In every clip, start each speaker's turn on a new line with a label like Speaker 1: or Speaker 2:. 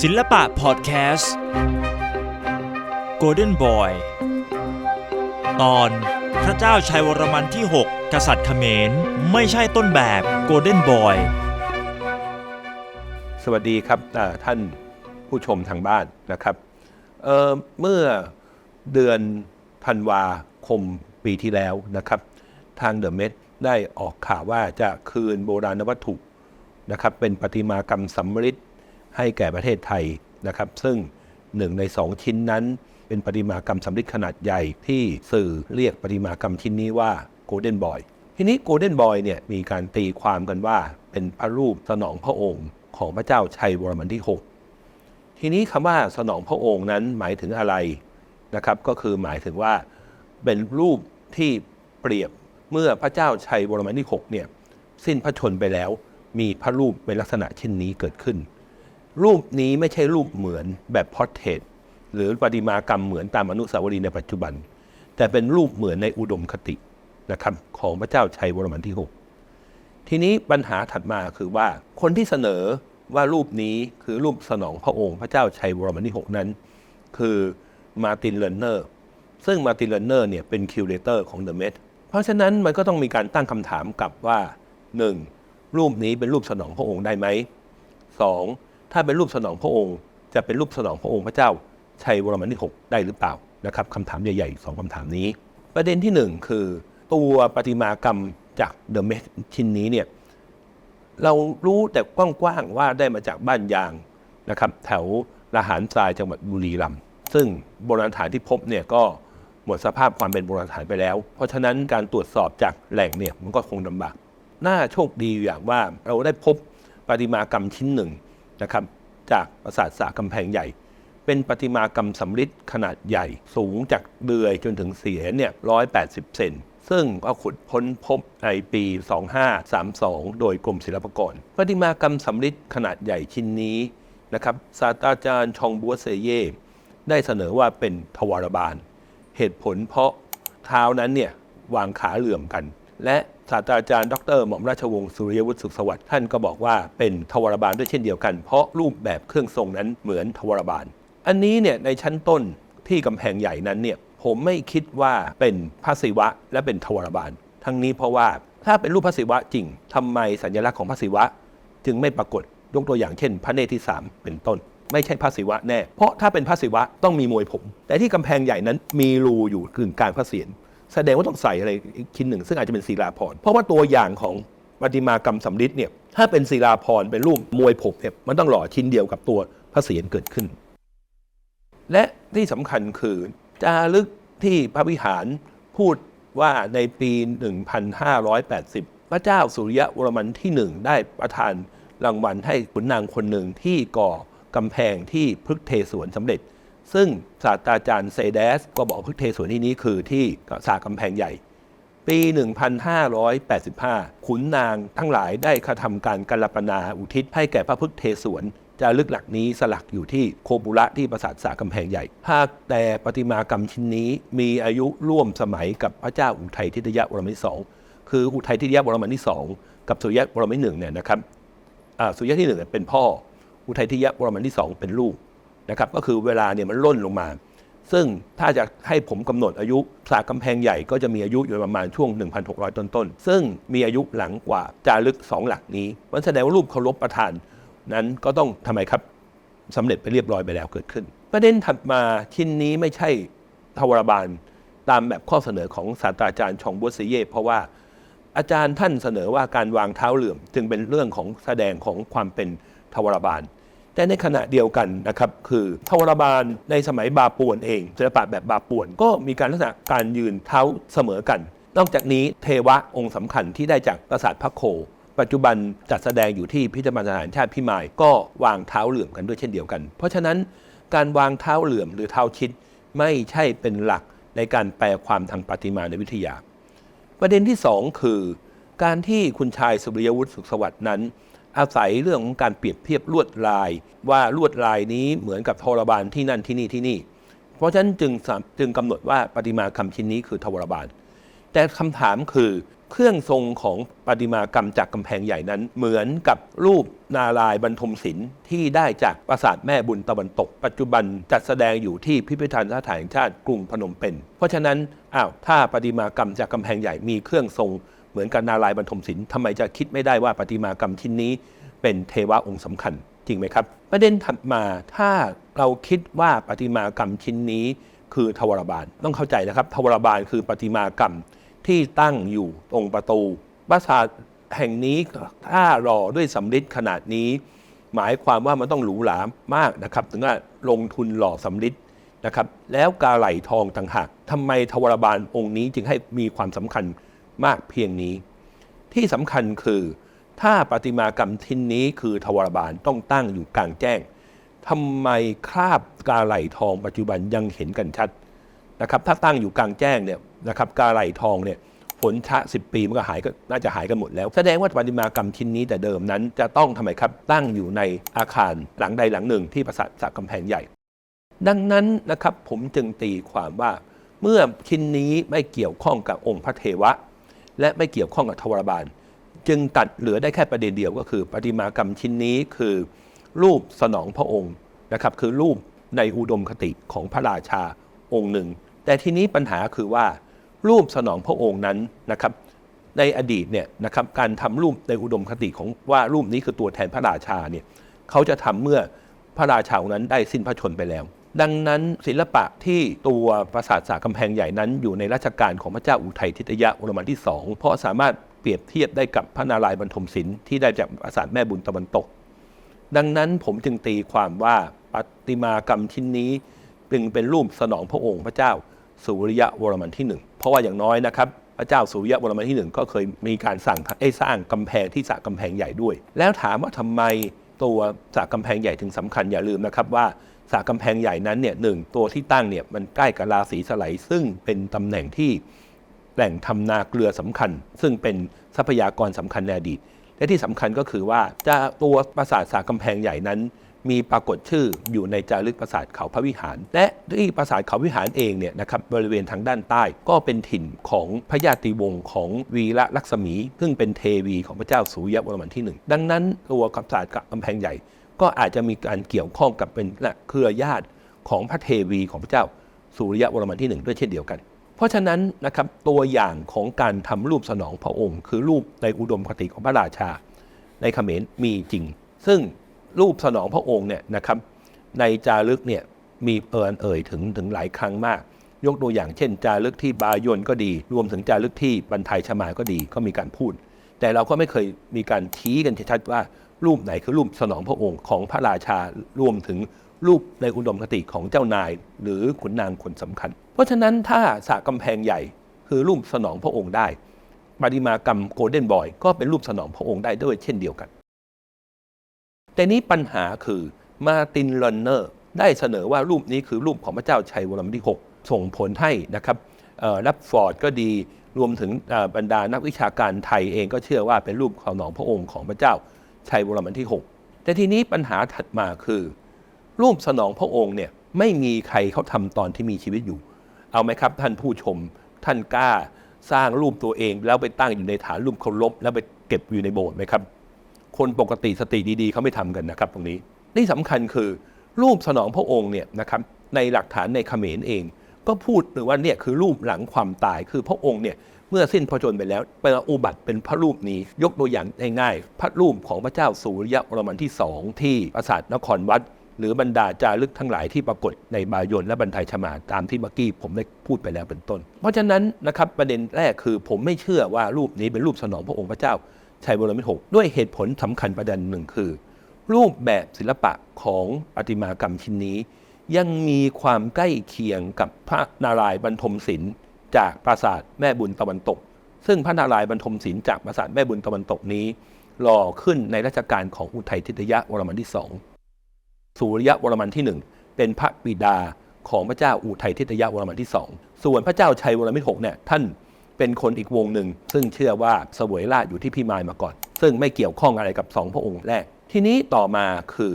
Speaker 1: ศิลปะพอดแคสต์ Golden Boy ตอนพระเจ้าชัยวรมันที่ 6 กษัตริย์เขมร ไม่ใช่ต้นแบบ Golden Boy
Speaker 2: สวัสดีครับท่านผู้ชมทางบ้านนะครับเเมื่อเดือนธันวาคมปีที่แล้วนะครับ ทางเดอะเมดได้ออกข่าวว่าจะคืนโบราณวัตถุนะครับเป็นประติมากรรมสำริด ให้แก่ประเทศไทยนะครับ ซึ่งหนึ่งในสองชิ้นนั้น เป็นประติมากรรมสำริดขนาดใหญ่ที่สื่อเรียกประติมากรรมชิ้นนี้ว่าโกลเด้นบอยทีนี้โกลเด้นบอยเนี่ยมีการตีความกันว่าเป็นพระรูปสนองพระองค์ของพระเจ้าชัยวรมันที่ 6 ทีนี้คำว่าสนองพระองค์นั้นหมายถึงอะไรนะครับ ก็คือหมายถึงว่าเป็นรูปที่เปรียบเมื่อพระเจ้าชัยวรมันที่ 6 เนี่ย สิ้นพระชนไปแล้ว มีพระรูปเป็นลักษณะเช่นนี้เกิดขึ้น รูปนี้ไม่ใช่รูปเหมือนแบบพอร์เทรตหรือประติมากรรมเหมือนตามอนุสาวรีย์ในปัจจุบัน แต่เป็นรูปเหมือนในอุดมคตินะครับของพระเจ้าชัยวรมันที่ 6 ทีนี้ปัญหาถัดมาคือว่าคนที่เสนอว่ารูปนี้คือรูปสนองพระองค์พระเจ้าชัยวรมันที่ 6 นั้น คือมาตินเลนเนอร์ซึ่งมาตินเลนเนอร์เนี่ยเป็นคิวเรเตอร์ของเดอะเม t เพราะฉะนั้นมันก็ต้องมีการตั้งคำถามกลับว่า 1. รูปนี้เป็นรูปสนองพระองค์ได้ไหม 2. ถ้าเป็นรูปสนองพระองค์ จะเป็นรูปสนองพระองค์พระเจ้าชัยวรมันที่6ได้หรือเปล่านะครับคำถามใหญ่ๆสองคำถามนี้ ประเด็นที่หนึ่งคือ ตัวประติมากรรมจากเดอะเม t ชิ้นนี้เนี่ยเรารู้แต่กว้างๆว่าได้มาจากบ้านยางนะครับแถวละหารทรายจังหวัดบุรีรัมย์ซึ่งโบราณสถานที่พบเนี่ยก็หมดสภาพความเป็นโบราณสถานไปแล้ว เพราะฉะนั้นการตรวจสอบจากแหล่งเนี่ยมันก็คงลำบากน่าโชคดีอย่างว่าเราได้พบประติมากรรมชิ้นหนึ่ง นะครับจากปราสาทสากำแพงใหญ่ เป็นประติมากรรมสำริดขนาดใหญ่สูงจากเดือยจนถึงเสียเนี่ย180เซนซึ่งก็ขุดพ้นพบในปี 2532 โดยกรมศิลปากรประติมากรรมสำริดขนาดใหญ่ชิ้นนี้นะครับศาสตราจารย์ชองบัวเซเย่ได้เสนอว่าเป็นทวารบาล เหตุผลเพราะเท้านั้นเนี่ยวางขาเหลื่อมกัน และ ศาสตราจารย์ดรหม่อมราชวงศ์สุริยวุฒิสุขสวัสดิ์ท่านก็บอกว่าเป็นทวารบาลด้วยเช่นเดียวกัน เพราะรูปแบบเครื่องทรงนั้นเหมือนทวารบาล อันนี้เนี่ยในชั้นต้นที่กำแพงใหญ่นั้นเนี่ยผมไม่คิดว่าเป็นพระศิวะและเป็นทวารบาล ทั้งนี้เพราะว่าถ้าเป็นรูปพระศิวะจริงทำไมสัญลักษณ์ของพระศิวะ จึงไม่ปรากฏยกตัวอย่างเช่น พระเนตรที่ 3 เป็นต้น ไม่ใช่พระศิวะแน่ เพราะถ้าเป็นพระศิวะต้องมีมวยผม แต่ที่กำแพงใหญ่นั้นมีรูอยู่กึ่งกลางพระเศียร แสดงว่าต้องใส่อะไรอีกชิ้นหนึ่ง ซึ่งอาจจะเป็นศิลาพรเพราะว่าตัวอย่างของประติมากรรมสำริดเนี่ยถ้าเป็นศิลาพรเป็นรูปมวยผมเนี่ยมันต้องหล่อชิ้นเดียวกับตัวพระเศียรเกิดขึ้น และที่สำคัญคือจารึกที่พระวิหารพูดว่าในปี 1580 พระเจ้าสุริยวรมันที่หนึ่งได้ประทานรางวัลให้ขุนนางคนหนึ่งที่ก่อกำแพงที่พฤกษ์เทสวนสำเร็จ ซึ่งศาสตราจารย์เซเดสก็บอกพฤกษ์เทสวนที่นี้คือที่สากำแพงใหญ่ ปี 1585 ขุนนางทั้งหลายได้กระทำการกัลปนาอุทิศให้แก่พระพฤกษ์เทสวนจารึกหลักนี้สลักอยู่ที่โคบุระที่ปราสาทสากำแพงใหญ่ หากแต่ประติมากรรมชิ้นนี้มีอายุร่วมสมัยกับพระเจ้าอุทัยทิตยวรมันที่สองคืออุทัยทิตยวรมันที่สองกับสุริยะวรมันที่หนึ่งเนี่ยนะครับอ่าสุริยะที่หนึ่งเป็นพ่อ อุทัยทิตยวรมันที่สองเป็นลูก นะครับก็คือเวลาเนี่ยมันล่นลงมา ซึ่งถ้าจะให้ผมกำหนดอายุสากกำแพงใหญ่ก็จะมีอายุอยู่ประมาณช่วง 1,600 ต้นๆ ซึ่งมีอายุหลังกว่าจารึก 2 หลักนี้มันแสดงว่ารูปเคารพประธานนั้นก็ต้องทำไมครับสำเร็จไปเรียบร้อยไปแล้วเกิดขึ้น ประเด็นถัดมาชิ้นนี้ไม่ใช่ทวารบาลตามแบบข้อเสนอของศาสตราจารย์ชองบัวซีเย่เพราะว่าอาจารย์ท่านเสนอว่าการวางเท้าเหลื่อม จึงเป็นเรื่องของแสดงของความเป็นทวารบาล แต่ในขณะเดียวกันนะครับคือทวารบาลในสมัยบาปวนเองศิลปะแบบบาปวนก็มีการลักษณะการยืนเท้าเสมอกัน นอกจากนี้เทวะองค์สำคัญที่ได้จากปราสาทพระโค ปัจจุบันจัดแสดงอยู่ที่พิพิธภัณฑ์สถานชาติพิมายก็วางเท้าเหลื่อมกันด้วยเช่นเดียวกัน เพราะฉะนั้นการวางเท้าเหลื่อมหรือเท้าชิดไม่ใช่เป็นหลักในการแปลความทางประติมาในวิทยา ประเด็นที่สองคือ การที่คุณชายสุริยวุฒิสุขสวัสดิ์นั้น อาศัยเรื่องของการเปรียบเทียบลวดลาย ว่าลวดลายนี้เหมือนกับทรบาลที่นั่นที่นี่ที่นี่ เพราะฉะนั้นจึงจึงกำหนดว่าประติมากรรมชิ้นนี้คือทวารบาล แต่คำถามคือเครื่องทรงของประติมากรรมจากกำแพงใหญ่นั้น เหมือนกับรูปนารายบรรทมศิลป์ที่ได้จากปราสาทแม่บุญตะวันตก ปัจจุบันจัดแสดงอยู่ที่พิพิธภัณฑ์สถานแห่งชาติกรุงพนมเปญเพราะฉะนั้นอ้าวถ้าประติมากรรมจากกำแพงใหญ่มีเครื่องทรง เหมือนกับนารายบรรทมศิลป์ทำไมจะคิดไม่ได้ว่าประติมากรรมชิ้นนี้ เป็นเทวะองค์สำคัญ จริงไหมครับ ประเด็นถัดมาถ้าเราคิดว่าประติมากรรมชิ้นนี้ คือทวารบาลต้องเข้าใจนะครับทวารบาลคือประติมากรรมที่ตั้งอยู่ตรงประตูปราสาทแห่งนี้ถ้ารอด้วยสำริดขนาดนี้ หมายความว่ามันต้องหรูหรามากนะครับ ถึงว่าลงทุนหล่อสำริดนะครับ แล้วกาไหลทองต่างหากทำไมทวารบาลองค์นี้จึงให้มีความสำคัญ มากเพียงนี้ ที่สำคัญคือ ถ้าประติมากรรมชิ้นนี้คือทวารบาลต้องตั้งอยู่กลางแจ้งทำไมคราบกาไหลทองปัจจุบันยังเห็นกันชัดนะครับถ้าตั้งอยู่กลางแจ้งเนี่ยนะครับกาไหลทองเนี่ยฝนชะสิปีมันก็หายก็น่าจะหายกันหมดแล้ว แสดงว่าประติมากรรมชิ้นนี้แต่เดิมนั้น จะต้องทำไมครับตั้งอยู่ในอาคารหลังใดหลังหนึ่งที่ปราสาทสากกำแพงใหญ่ ดังนั้นนะครับผมจึงตีความว่าเมื่อชิ้นนี้ไม่เกี่ยวข้องกับองค์พระเทวะ และไม่เกี่ยวข้องกับทวารบาล จึงตัดเหลือได้แค่ประเด็นเดียวก็คือประติมากรรมชิ้นนี้คือ รูปสนองพระองค์นะครับคือรูปในอุดมคติของพระราชาองค์หนึ่ง แต่ทีนี้ปัญหาคือว่า รูปสนองพระองค์นั้นนะครับในอดีตเนี่ยนะครับการทำรูปในอุดมคติของว่ารูปนี้คือตัวแทนพระราชาเนี่ยเขาจะทำเมื่อพระราชาองค์นั้นได้สิ้นพระชนไปแล้ว ดังนั้นศิลปะที่ตัวปราสาทสากำแพงใหญ่นั้น อยู่ในรัชกาลของพระเจ้าอุทัยทิตยะวรมันที่สองเพราะสามารถเปรียบเทียบได้กับพระนารายณ์บรรทมศิลป์ที่ได้จากปราสาทแม่บุญตะวันตก ดังนั้นผมจึงตีความว่าปฏิมากรรมชิ้นนี้จึงเป็นรูปสนองพระองค์พระเจ้าสุริยะวรมันที่หนึ่งเพราะว่าอย่างน้อยนะครับพระเจ้าสุริยะวรมันที่หนึ่งก็เคยมีการสั่งให้สร้างกำแพงที่สระกำแพงใหญ่ด้วย แล้วถามว่าทำไมตัวสระกำแพงใหญ่ถึงสำคัญอย่าลืมนะครับว่า สระกำแพงใหญ่นั้นเนี่ยหนึ่งตัวที่ตั้งเนี่ยมันใกล้กับราศีสไลด์ซึ่งเป็นตำแหน่งที่แหล่งทำนาเกลือสำคัญ ซึ่งเป็นทรัพยากรสำคัญในอดีต และที่สำคัญก็คือว่าจะตัวปราสาทสากำแพงใหญ่นั้น มีปรากฏชื่ออยู่ในจารึกปราสาทเขาพระวิหาร และที่ปราสาทเขาวิหารเองเนี่ยนะครับบริเวณทางด้านใต้ก็เป็นถิ่นของพระญาติวงศ์ของวีระลักษมี ซึ่งเป็นเทวีของพระเจ้าสุริยวรมันที่หนึ่งดังนั้นตัวปราสาทกำแพงใหญ่ ก็อาจจะมีการเกี่ยวข้องกับเป็นเครือญาติของพระเทวีของพระเจ้าสุริยวรมันที่หนึ่งด้วยเช่นเดียวกัน เพราะฉะนั้นนะครับตัวอย่างของการทำรูปสนองพระองค์ คือรูปในอุดมคติของพระราชา ในเขมรมีจริง ซึ่งรูปสนองพระองค์เนี่ยนะครับในจารึกเนี่ยมีเอิญเอ่ยถึงถึงหลายครั้งมาก ยกตัวอย่างเช่น จารึกที่บายนก็ดี รวมถึงจารึกที่บรรทายชมาก็ดีก็มีการพูด แต่เราก็ไม่เคยมีการชี้กันชัดว่า รูปไหนคือรูปสนองพระองค์ของพระราชารวมถึงรูปในอุดมคติของเจ้านาย หรือขุนนางคนสำคัญ เพราะฉะนั้นถ้าสระกำแพงใหญ่คือรูปสนองพระองค์ได้ปฏิมากรรมโกลเด้นบอยก็เป็นรูปสนองพระองค์ได้ด้วยเช่นเดียวกัน แต่นี้ปัญหาคือมาตินลอนเนอร์ได้เสนอว่ารูปนี้คือรูปของพระเจ้าชัยวรมันที่ 6 ส่งผลให้นะครับรับฟอร์ดก็ดีรวมถึงบรรดานักวิชาการไทยเองก็เชื่อว่าเป็นรูปสนองพระองค์ของพระเจ้า ชัยวรมันที่ 6 แต่ทีนี้ปัญหาถัดมาคือ รูปสนองพระองค์เนี่ยไม่มีใครเขาทำตอนที่มีชีวิตอยู่ เอาไหมครับท่านผู้ชม ท่านกล้าสร้างรูปตัวเอง แล้วไปตั้งอยู่ในฐานรูปเคารพแล้วไปเก็บอยู่ในโบสถ์ไหมครับ คนปกติสติดีๆเขาไม่ทำกันนะครับ ตรงนี้ที่สำคัญคือรูปสนองพระองค์เนี่ยนะครับในหลักฐานในเขมรเอง ก็พูดหรือว่าเนี่ยคือรูปหลังความตายคือพระองค์เนี่ย เมื่อสิ้นพระชนไปแล้วเป็นอุบัติเป็นพระรูปนี้ยกตัวอย่างง่ายๆพระรูปของพระเจ้าสุริยวรมันที่สองที่ปราสาทนครวัด หรือบรรดาจารึกทั้งหลายที่ปรากฏในบายนและบรรทายชมาตามที่เมื่อกี้ผมได้พูดไปแล้วเป็นต้น เพราะฉะนั้นนะครับประเด็นแรกคือผมไม่เชื่อว่ารูปนี้เป็นรูปสนองพระองค์พระเจ้าชัยวรมันที่หกด้วยเหตุผลสำคัญประเด็นหนึ่งคือ รูปแบบศิลปะของประติมากรรมชิ้นนี้ ยังมีความใกล้เคียงกับพระนารายณ์บรรทมศิลป์ จากปราสาทแม่บุญตะวันตก ซึ่งพระนารายณ์บรรทมศิลป์จากปราสาทแม่บุญตะวันตกนี้หล่อขึ้นในรัชกาลของอุทัยทิตยะวรมันที่สองสุริยะวรมันที่หนึ่งเป็นพระบิดาของพระเจ้าอุทัยทิตยวรมันที่สองส่วนพระเจ้าชัยวรมันที่หกเนี่ยท่านเป็นคนอีกวงหนึ่ง ซึ่งเชื่อว่าสวยราชอยู่ที่พิมายมาก่อน ซึ่งไม่เกี่ยวข้องอะไรกับสองพระองค์แรก ทีนี้ต่อมาคือ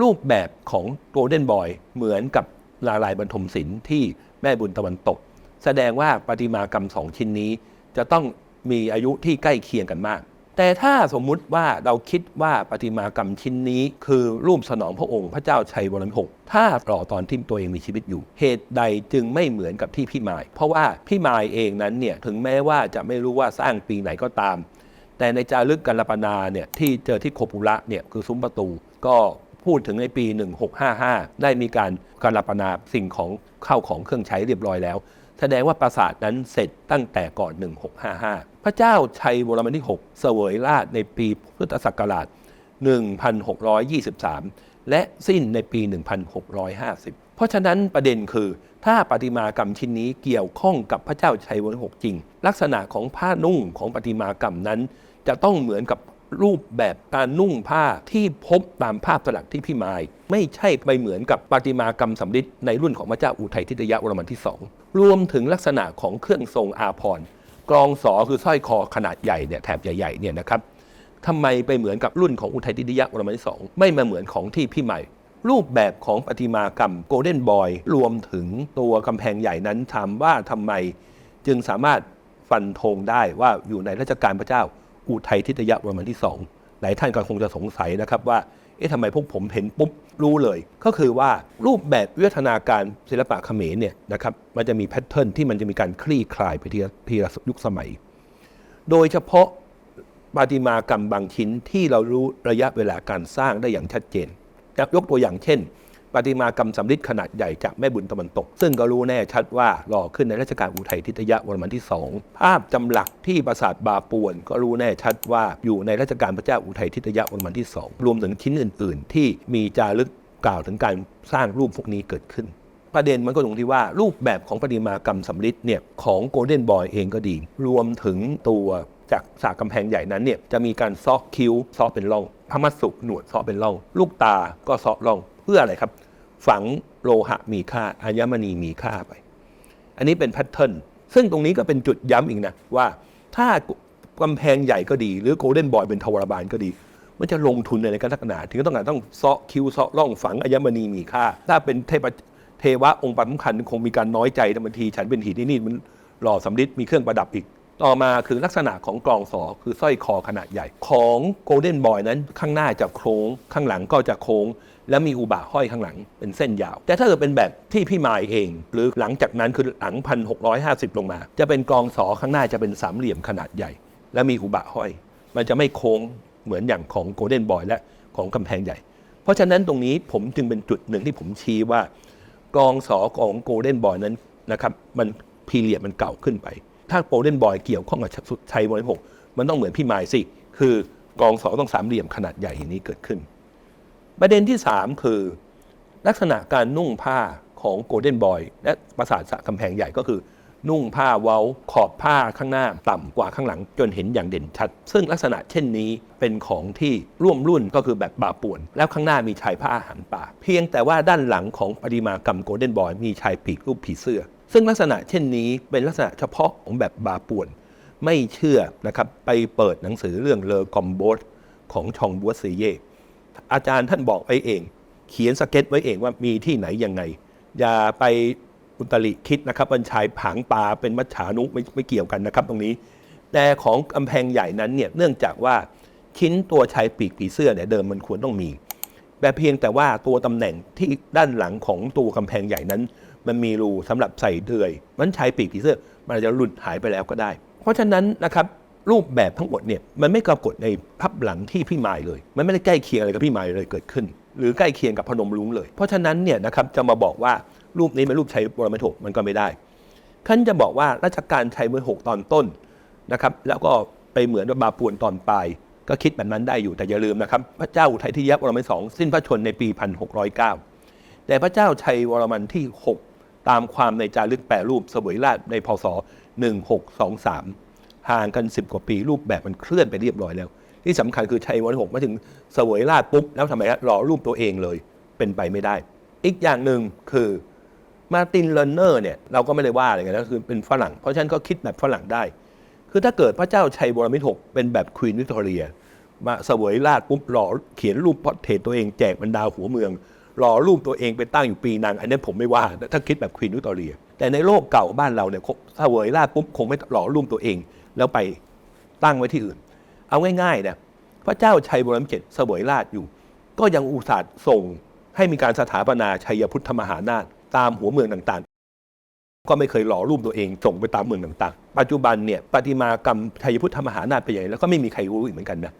Speaker 2: รูปแบบของโกลเด้นบอยเหมือนกับลาลายบรรทมศิลป์ที่แม่บุญตะวันตก แสดงว่าประติมากรรมสองชิ้นนี้ จะต้องมีอายุที่ใกล้เคียงกันมาก แต่ถ้าสมมุติว่าเราคิดว่าประติมากรรมชิ้นนี้ คือรูปสนองพระองค์พระเจ้าชัยวรมิหกถ้ารอตอนที่ตัวเองมีชีวิตอยู่ เหตุใดจึงไม่เหมือนกับที่พี่มาย เพราะว่าพี่มายเองนั้นเนี่ยถึงแม้ว่าจะไม่รู้ว่าสร้างปีไหนก็ตาม แต่ในจารึกกัลปนาเนี่ยที่เจอที่โคปุระเนี่ยคือซุ้มประตูก็พูดถึงในปี 1655 ได้มีการกัลปนาสิ่งของเข้าของเครื่องใช้เรียบร้อยแล้ว แสดงว่าปราสาทนั้นเสร็จตั้งแต่ก่อน 1655 พระเจ้าชัยวรมันที่ 6 เสวยราชในปีพุทธศักราช 1623 และสิ้นในปี 1650 เพราะฉะนั้นประเด็นคือถ้าประติมากรรมชิ้นนี้เกี่ยวข้องกับพระเจ้าชัยวรมันที่ 6 จริง ลักษณะของผ้านุ่งของประติมากรรมนั้น จะต้องเหมือนกับ รูปแบบการนุ่งผ้าที่พบตามภาพสลักที่พี่มาย ไม่ใช่ไปเหมือนกับประติมากรรมสำริดในรุ่นของพระเจ้าอุทัยทิตยวรมันที่สองรวมถึงลักษณะของเครื่องทรงอาภรณ์กรองสอคือสร้อยคอขนาดใหญ่เนี่ยแถบใหญ่ๆเนี่ยนะครับทำไมไปเหมือนกับรุ่นของอุทัยทิตยวรมันที่สองไม่มาเหมือนของที่พี่ใหม่รูปแบบของประติมากรรมโกลเด้นบอยรวมถึงตัวกำแพงใหญ่นั้นถามว่าทำไมจึงสามารถฟันธงได้ว่าอยู่ในรัชกาลพระเจ้า อุทัยทิตยวรมันที่สองหลายท่านก็คงจะสงสัยนะครับว่าเอ๊ะทำไมพวกผมเห็นปุ๊บรู้เลย ก็คือว่ารูปแบบวิวัฒนาการศิลปะเขมรเนี่ยนะครับมันจะมีแพทเทิร์นที่มันจะมีการคลี่คลายไปทีละทีละยุคสมัย โดยเฉพาะประติมากรรมบางชิ้นที่เรารู้ระยะเวลาการสร้างได้อย่างชัดเจนยกตัวอย่างเช่น ประติมากรรมสำริดขนาดใหญ่จากแม่บุญตะวันตก ซึ่งก็รู้แน่ชัดว่าหล่อขึ้นในรัชกาลอุทัยทิตยวรมันที่สองภาพจำหลักที่ปราสาทบาปวน ก็รู้แน่ชัดว่าอยู่ในรัชกาลพระเจ้าอุทัยทิตยวรมันที่สองรวมถึงชิ้นอื่น ๆ ที่มีจารึกกล่าวถึงการสร้างรูปพวกนี้เกิดขึ้นประเด็นมันก็ตรงที่ว่ารูปแบบของประติมากรรมสำริดเนี่ยของโกลเด้นบอยเองก็ดี รวมถึงตัวจากสากกำแพงใหญ่นั้นเนี่ยจะมีการซอกคิ้วซอกเป็นร่องพระมัสสุหนวดซอกเป็นร่อง ลูกตาก็ซอกร่องเพื่ออะไรครับ ฝังโลหะมีค่าอัญมณีมีค่าไป อันนี้เป็นแพทเทิร์นซึ่งตรงนี้ก็เป็นจุดย้ำอีกนะ ว่าถ้ากำแพงใหญ่ก็ดี หรือโกลเด้นบอยเป็นทวารบาลก็ดี มันจะลงทุนในการทักษณะถึงต้องการต้องเซาะคิวเซาะร่องฝังอัญมณีมีค่า ถ้าเป็นเทพเทวะองค์ประสำคัญคงมีการน้อยใจแต่บางทีฉันเป็นหินที่นี่มันหล่อสำริดมีเครื่องประดับอีก ต่อมาคือลักษณะของกลองสอคือสร้อยคอขนาดใหญ่ ของโกลเด้นบอยนั้นข้างหน้าจะโค้งข้างหลังก็จะโค้ง แล้วมีอุบะห้อยข้างหลังเป็นเส้นยาว แต่ถ้าเกิดเป็นแบบที่พี่มายเอง หรือหลังจากนั้นคือหลังพันหกลงมา จะเป็นกองสอข้างหน้าจะเป็นสามเหลี่ยมขนาดใหญ่ และมีอุบะห้อย มันจะไม่โค้งเหมือนอย่างของโกลเด้นบอยและของกำแพงใหญ่ เพราะฉะนั้นตรงนี้ผมจึงเป็นจุดหนึ่งที่ผมชี้ว่ากองสอของโกลเด้นบอยนั้นนะครับมันพีเรียดมันเก่าขึ้นไป ถ้าโกลเด้นบอยเกี่ยวข้องกับชัยมรหกมันต้องเหมือนพี่มายสิคือกองสอต้องสามเหลี่ยมขนาดใหญ่อย่างนี้เกิดขึ้น ประเด็นที่ 3 คือ ลักษณะการนุ่งผ้าของโกลเด้นบอยและปราสาทสะกำแพงใหญ่ก็คือ นุ่งผ้าเว้าขอบผ้าข้างหน้าต่ำกว่าข้างหลังจนเห็นอย่างเด่นชัด ซึ่งลักษณะเช่นนี้เป็นของที่ร่วมรุ่นก็คือแบบบาป่วน แล้วข้างหน้ามีชายผ้าอาหารป่า เพียงแต่ว่าด้านหลังของปฏิมากรรมโกลเด้นบอยมีชายปีกรูปผีเสื้อ ซึ่งลักษณะเช่นนี้เป็นลักษณะเฉพาะของแบบบาป่วน ไม่เชื่อนะครับไปเปิดหนังสือเรื่องเลอกอมโบสของชองบัวซีเย อาจารย์ท่านบอกไว้เอง เขียนสเก็ตไว้เองว่ามีที่ไหนยังไง อย่าไปอุตริคิดนะครับบัญชายผางปลาเป็นมัจฉานุไม่ไม่เกี่ยวกันนะครับตรงนี้ แต่ของกำแพงใหญ่นั้นเนี่ยเนื่องจากว่าชิ้นตัวชายปีกผีเสื้อเนี่ยเดิมมันควรต้องมี แต่เพียงแต่ว่าตัวตำแหน่งที่ด้านหลังของตัวกำแพงใหญ่นั้น มันมีรูสำหรับใส่เดือยมันชายปีกผีเสื้อมันอาจจะหลุดหายไปแล้วก็ได้ เพราะฉะนั้นนะครับ รูปแบบทั้งหมดเนี่ยมันไม่ปรากฏในพับหลังที่พี่หมายเลย มันไม่ได้ใกล้เคียงอะไรกับพี่หมายเลยเกิดขึ้น หรือใกล้เคียงกับพนมรุ้งเลย เพราะฉะนั้นเนี่ยนะครับจะมาบอกว่ารูปนี้เป็นรูปชัยบรมโถมันก็ไม่ได้ขั้นจะบอกว่ารัชกาลชัยเมื่อหกตอนต้นนะครับแล้วก็ไปเหมือนกับบาปวนตอนปลายก็คิดแบบนั้นได้อยู่แต่อย่าลืมนะครับ พระเจ้าอุทัยทิยบรมันสองสิ้นพระชนในปี 1609 แต่พระเจ้าชัยวรมันที่ 6 ตามความในจารึกแปรรูปสวยราชในพศ 1623 ห่างกัน 10 กว่าปี รูปแบบมันเคลื่อนไปเรียบร้อยแล้ว ที่สำคัญคือชัยวรมันหกมาถึงเสวยราชปุ๊บแล้วทำไมฮะรอรูปตัวเองเลยเป็นไปไม่ได้ อีกอย่างหนึ่งคือมาตินเลนเนอร์เนี่ยเราก็ไม่ได้ว่าอะไรกันนะคือเป็นฝรั่ง เพราะฉะนั้นก็คิดแบบฝรั่งได้ คือถ้าเกิดพระเจ้าชัยวรมิตรหกเป็นแบบควีนวิกตอเรีย มาเสวยราชปุ๊บหล่อเขียนรูปพอเทตตัวเองแจกบรรดาหัวเมืองหล่อรูปตัวเองไปตั้งอยู่ปีนังอันนี้ผมไม่ว่า ถ้าคิดแบบควีนวิกตอเรียแต่ในโลกเก่าบ้านเราเนี่ยเสวยราชปุ๊บคงไม่หล่อรูปตัวเอง แล้วไปตั้งไว้ที่อื่น เอาง่ายๆนะพระเจ้าชัยวรมเจ็ดเสวยราชอยู่ ก็ยังอุตส่าห์ส่งให้มีการสถาปนาชัยพุทธมหานาถตามหัวเมืองต่างๆ ก็ไม่เคยหล่อรูปตัวเองส่งไปตามเมืองต่างๆ ปัจจุบันเนี่ยประติมากรรมชัยพุทธมหานาถไปนอย่แล้วก็ไม่มีใครรู้อีกเหมือนกันนะ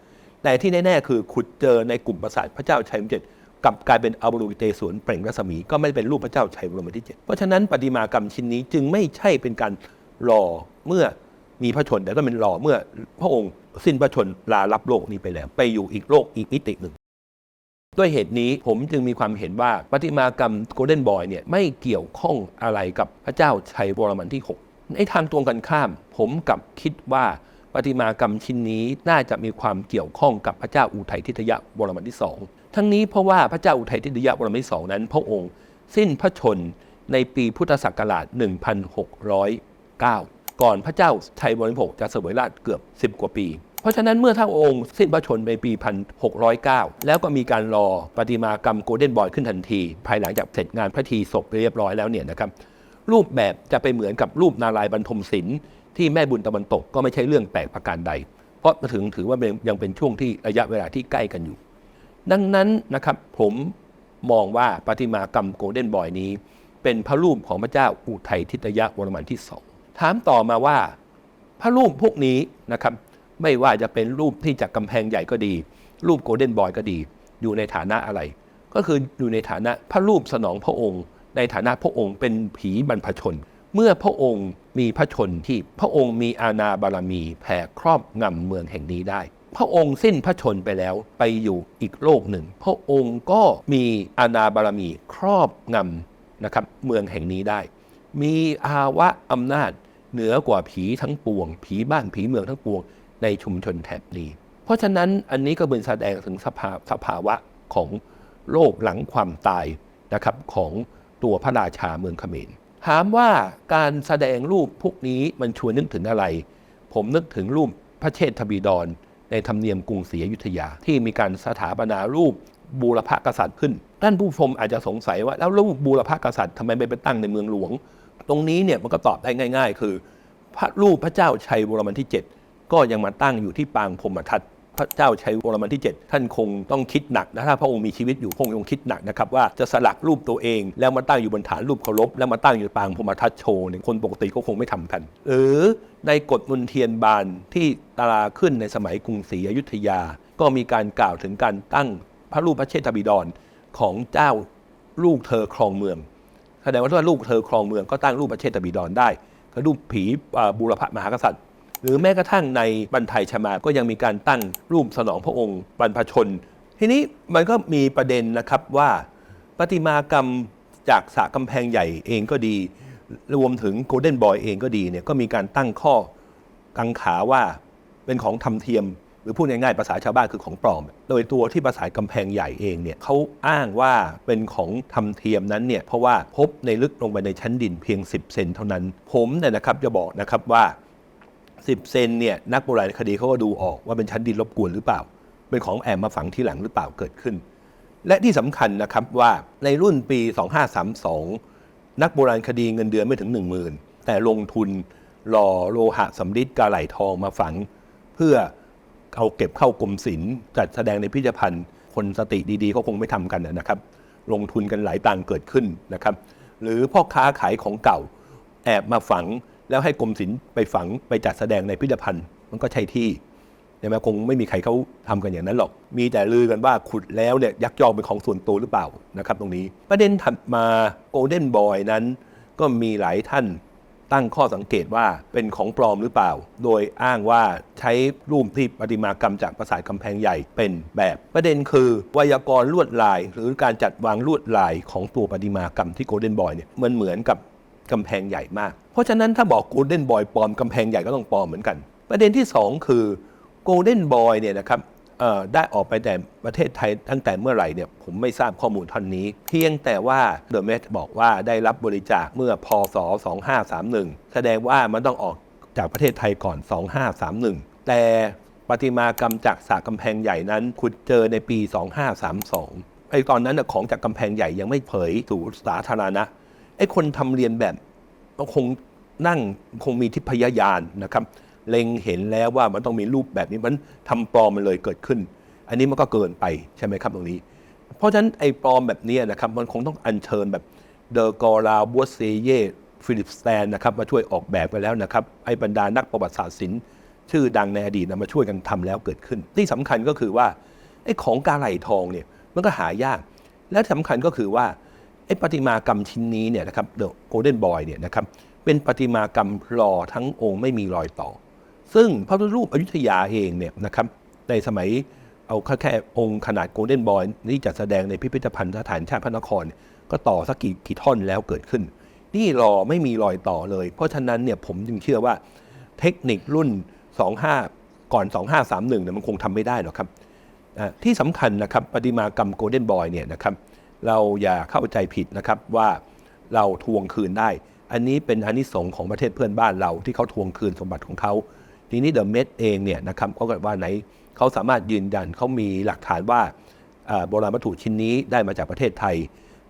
Speaker 2: แต่ที่แน่ๆคือขุดเจอในกลุ่มปราสาทพระเจ้าชัยวรมเจ็ดกลับกลายเป็นอวโลกิเตศวนเปล่งรัศมีก็ไม่เป็นรูปพระเจ้าชัยวรมที่เจ็ดเพราะฉะนั้นประติมากรรมชิ้นนี้จึงไม่ใช่เป็นการหล่อเมื่อ มีพระชนแต่ก็เป็นหล่อเมื่อพระองค์สิ้นพระชนลารับโลกนี้ไปแล้ว ไปอยู่อีกโลกอีกมิติหนึ่ง ด้วยเหตุนี้ผมจึงมีความเห็นว่าประติมากรรมโกลเด้นบอยเนี่ยไม่เกี่ยวข้องอะไรกับพระเจ้าชัยวรมันที่ 6 ในทางตรงกันข้าม ผมกลับคิดว่าประติมากรรมชิ้นนี้น่าจะมีความเกี่ยวข้องกับพระเจ้าอุทัยทิตยวรมันที่สองทั้งนี้เพราะว่าพระเจ้าอุทัยทิตยวรมันที่สองนั้น พระองค์สิ้นพระชนในปีพุทธศักราช1609 ก่อนพระเจ้าชัยวรมันที่หกจะเสวยราชเกือบ 10 กว่าปี เพราะฉะนั้นเมื่อท่านองค์สิ้นพระชนม์ในปี 1609 แล้วก็มีการรอประติมากรรมโกลเด้นบอยขึ้นทันที ภายหลังจากเสร็จงานพระทีศพเรียบร้อยแล้วเนี่ยนะครับรูปแบบจะไปเหมือนกับรูปนารายบรรทมศิลป์ที่แม่บุญตะวันตกก็ไม่ใช่เรื่องแปลกประการใด เพราะถึงถือว่ายังเป็นช่วงที่ระยะเวลาที่ใกล้กันอยู่ ดังนั้นนะครับผมมองว่าประติมากรรมโกลเด้นบอยนี้ เป็นพระรูปของพระเจ้าอุทัยทิตยวรมันที่สอง ถามต่อมาว่า พระรูปพวกนี้นะครับ ไม่ว่าจะเป็นรูปที่จากกำแพงใหญ่ก็ดี รูปโกลเด้นบอยก็ดี อยู่ในฐานะอะไร ก็คืออยู่ในฐานะพระรูปสนองพระองค์ ในฐานะพระองค์เป็นผีบรรพชน เมื่อพระองค์มีพระชนที่พระองค์มีอาณาบารมีแผ่ครอบงำเมืองแห่งนี้ได้พระองค์สิ้นพระชนไปแล้วไปอยู่อีกโลกหนึ่ง พระองค์ก็มีอาณาบารมีครอบงำนะครับเมืองแห่งนี้ได้ มีอาวะอำนาจ เหนือกว่าผีทั้งปวง ผีบ้านผีเมืองทั้งปวง ในชุมชนแถบนี้เพราะฉะนั้นอันนี้ก็เป็นแสดงถึงสภาสภาวะของโลกหลังความตายนะครับของตัวพระราชาเมืองเขมรถามว่าการแสดงรูปพวกนี้มันชวนนึกถึงอะไร ผมนึกถึงรูปพระเชษฐบิดร ในธรรมเนียมกรุงศรีอยุธยา ที่มีการสถาปนารูปบูรพกษัตริย์ขึ้น ท่านผู้ชมอาจจะสงสัยว่าแล้วรูปบูรพกษัตริย์ทำไมไม่ไปตั้งในเมืองหลวง ตรงนี้เนี่ยมันก็ตอบได้ง่าย ๆ คือ พระรูปพระเจ้าชัยวรมันที่ 7 ก็ยังมาตั้งอยู่ที่ปางพรมทัตพระเจ้าชัยวรมันที่ 7 ท่านคงต้องคิดหนักนะถ้าพระองค์มีชีวิตอยู่คงต้องคิดหนักนะครับว่าจะสลักรูปตัวเอง แล้วมาตั้งอยู่บนฐานรูปเคารพแล้วมาตั้งอยู่ปางพรมทัตโชว์เนี่ยคนปกติก็คงไม่ทำกันหรือในกฎมนเทียนบานที่ตราขึ้นในสมัยกรุงศรีอยุธยา ก็มีการกล่าวถึงการตั้งพระรูปพระเชษฐบิดรของเจ้าลูกเธอครองเมืองแสดงว่าถ้าลูกเธอครองเมืองก็ตั้งรูปพระเชษฐบิดรได้ พระรูปผีบูรพมหากษัตริย์ หรือแม้กระทั่งในบรรทัยชมาก็ยังมีการตั้งรูปสนองพระองค์บรรพชน ทีนี้มันก็มีประเด็นนะครับว่าประติมากรรมจากสระกำแพงใหญ่เองก็ดี รวมถึงโกลเด้นบอยเองก็ดีเนี่ยก็มีการตั้งข้อกังขาว่าเป็นของทำเทียม หรือพูดง่ายๆภาษาชาวบ้านคือของปลอม โดยตัวที่ภาษากำแพงใหญ่เองเนี่ยเขาอ้างว่าเป็นของทำเทียมนั้นเนี่ยเพราะว่าพบในลึกลงไปในชั้นดินเพียง 10 เซนเท่านั้น ผมเนี่ยนะครับจะบอกนะครับว่า 10 เซนเนี่ยนักโบราณคดีเขาก็ดูออกว่าเป็นชั้นดินรบกวนหรือเปล่า เป็นของแอบมาฝังที่หลังหรือเปล่าเกิดขึ้น และที่สำคัญนะครับว่าในรุ่นปี 2532 นักโบราณคดีเงินเดือนไม่ถึง 10,000 แต่ลงทุนหล่อโลหะสำริดกาไหลทองมาฝัง เพื่อ เอาเก็บเข้ากรมศิลป์จัดแสดงในพิพิธภัณฑ์ คนสติดีๆเขาคงไม่ทำกันนะครับ ลงทุนกันหลายตังเกิดขึ้นนะครับ หรือพ่อค้าขายของเก่าแอบมาฝังแล้วให้กรมศิลป์ไปฝังไปจัดแสดงในพิพิธภัณฑ์มันก็ใช่ที่ใช่ไหมคงไม่มีใครเขาทำกันอย่างนั้นหรอก มีแต่ลือกันว่าขุดแล้วเนี่ยยักยอกเป็นของส่วนตัวหรือเปล่านะครับ ตรงนี้ ประเด็นถัดมาโกลเด้นบอยนั้นก็มีหลายท่าน ตั้งข้อสังเกตว่าเป็นของปลอมหรือเปล่า โดยอ้างว่าใช้รูปที่ประติมากรรมจากปราสาทกำแพงใหญ่เป็นแบบ ประเด็นคือไวยากรณ์ลวดลาย หรือการจัดวางลวดลายของตัวประติมากรรมที่โกลเด้นบอยเนี่ยมันเหมือนกับกำแพงใหญ่มาก เพราะฉะนั้นถ้าบอกโกลเด้นบอยปลอมกำแพงใหญ่ก็ต้องปลอมเหมือนกัน ประเด็นที่ 2 คือโกลเด้นบอยเนี่ยนะครับ ได้ออกไปแต่ประเทศไทยตั้งแต่เมื่อไหร่เนี่ยผมไม่ทราบข้อมูลท่อนนี้ เพียงแต่ว่าเดอะเมทบอกว่าได้รับบริจาคเมื่อพศ 2531 แสดงว่ามันต้องออกจากประเทศไทยก่อน 2531 แต่ประติมากรรมจากสระกำแพงใหญ่นั้นขุดเจอในปี 2532ไอ้ตอนนั้นของจากกำแพงใหญ่ยังไม่เผยสู่สาธารณะไอ้คนทำเรียนแบบคงนั่งคงมีทิพยญาณนะครับ เล็งเห็นแล้วว่ามันต้องมีรูปแบบนี้มันทำปลอมมันเลยเกิดขึ้น อันนี้มันก็เกินไปใช่ไหมครับตรงนี้ เพราะฉะนั้นไอ้ปลอมแบบนี้นะครับมันคงต้องอัญเชิญแบบเดอกอราบัวเซเยฟิลิปสแตนนะครับมาช่วยออกแบบไปแล้วนะครับไอ้บรรดานักประวัติศาสตร์ศิลป์ชื่อดังในอดีตนะมาช่วยกันทำแล้วเกิดขึ้น ที่สำคัญก็คือว่าไอ้ของกาไหลทองเนี่ยมันก็หายาก และสำคัญก็คือว่าไอ้ประติมากรรมชิ้นนี้เนี่ยนะครับเดอะโกลเด้นบอยเนี่ยนะครับเป็นประติมากรรมหล่อทั้งองค์ไม่มีรอยต่อ ซึ่งพระพุทธรูปอยุธยาเองเนี่ยนะครับในสมัยเอาแค่แค่องค์ขนาดโกลเด้นบอยนี่จัดแสดงในพิพิธภัณฑ์สถานชาติพระนคร ก็ต่อสักกี่กี่ท่อนแล้วเกิดขึ้น นี่รอไม่มีรอยต่อเลย เพราะฉะนั้นเนี่ยผมจึงเชื่อว่าเทคนิครุ่น 25 ก่อน 2531เนี่ยมันคงทำไม่ได้หรอกครับที่สำคัญนะครับประติมากรรมโกลเด้นบอยเนี่ยนะครับเราอย่าเข้าใจผิดนะครับว่าเราทวงคืนได้ อันนี้เป็นอานิสงส์ของประเทศเพื่อนบ้านเราที่เขาทวงคืนสมบัติของเขา ทีนี้เดอะเมดเองเนี่ยนะครับเขาก็ว่าไหนเขาสามารถยืนยันเขามีหลักฐานว่าโบราณวัตถุชิ้นนี้ได้มาจากประเทศไทย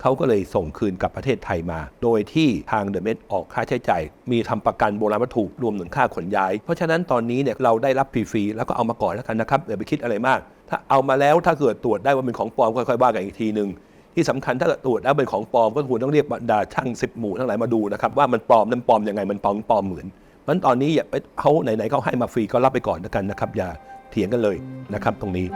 Speaker 2: เขาก็เลยส่งคืนกลับประเทศไทยมา โดยที่ทางเดอะเมดออกค่าใช้จ่าย มีทำประกันโบราณวัตถุรวมถึงค่าขนย้าย เพราะฉะนั้นตอนนี้เนี่ยเราได้รับฟรีๆแล้วก็เอามาก่อนแล้วกันนะครับอย่าไปคิดอะไรมาก ถ้าเอามาแล้วถ้าเกิดตรวจได้ว่าเป็นของปลอมค่อยๆว่ากันอีกทีหนึ่งที่สำคัญถ้าเกิดตรวจแล้วเป็นของปลอมก็ควรต้องเรียกบรรดาช่างสิบหมู่ทั้งหลายมาดูนะครับว่ามันปลอมนั้นปลอมยังไงมันปลอมปลอมเหมือน เพราะตอนนี้อย่าไปเขาไหนๆเขาให้มาฟรีก็รับไปก่อนแล้วกันนะครับ อย่าเถียงกันเลยนะครับ ตรงนี้